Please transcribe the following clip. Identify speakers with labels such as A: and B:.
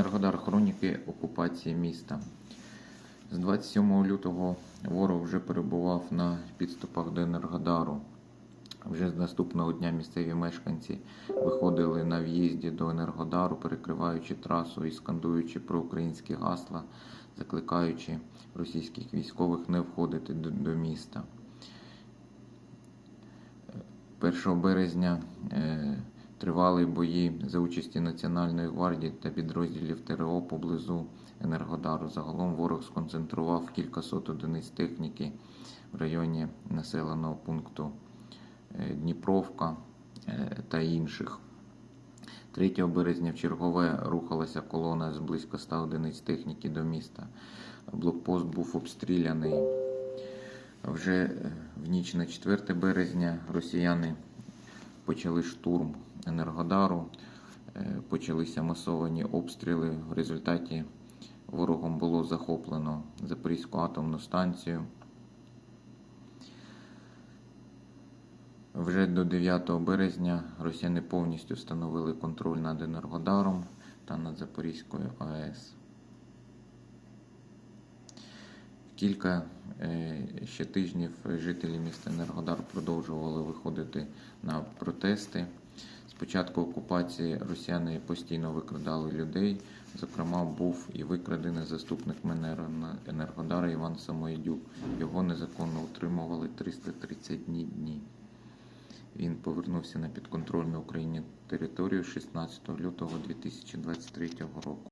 A: Енергодар хроніки окупації міста. З 27 лютого ворог вже перебував на підступах до Енергодару. Вже з наступного дня місцеві мешканці виходили на в'їзді до Енергодару, перекриваючи трасу і скандуючи проукраїнські гасла, закликаючи російських військових не входити до, міста. 1 березня е, тривали бої за участі Національної гвардії та підрозділів ТРО поблизу Енергодару. Загалом ворог сконцентрував кількасот одиниць техніки в районі населеного пункту е, Дніпровка е, та інших. 3 березня в чергове рухалася колона з близько 100 одиниць техніки до міста. Блокпост був обстріляний. Вже е, в ніч на 4 березня росіяни почали штурм Енергодару, е, почалися масовані обстріли. В результаті ворогом було захоплено Запорізьку атомну станцію. Вже до 9 березня росіяни повністю встановили контроль над Енергодаром та над Запорізькою АЕС. Кілька е, ще тижнів жителі міста Енергодар продовжували виходити на протести. Початку окупації росіяни постійно викрадали людей. Зокрема, був і викрадений заступник менера Енергодара Іван Самоїдюк. Його незаконно утримували 330 дні. Він повернувся на підконтрольну Україні територію 16 лютого 2023 року.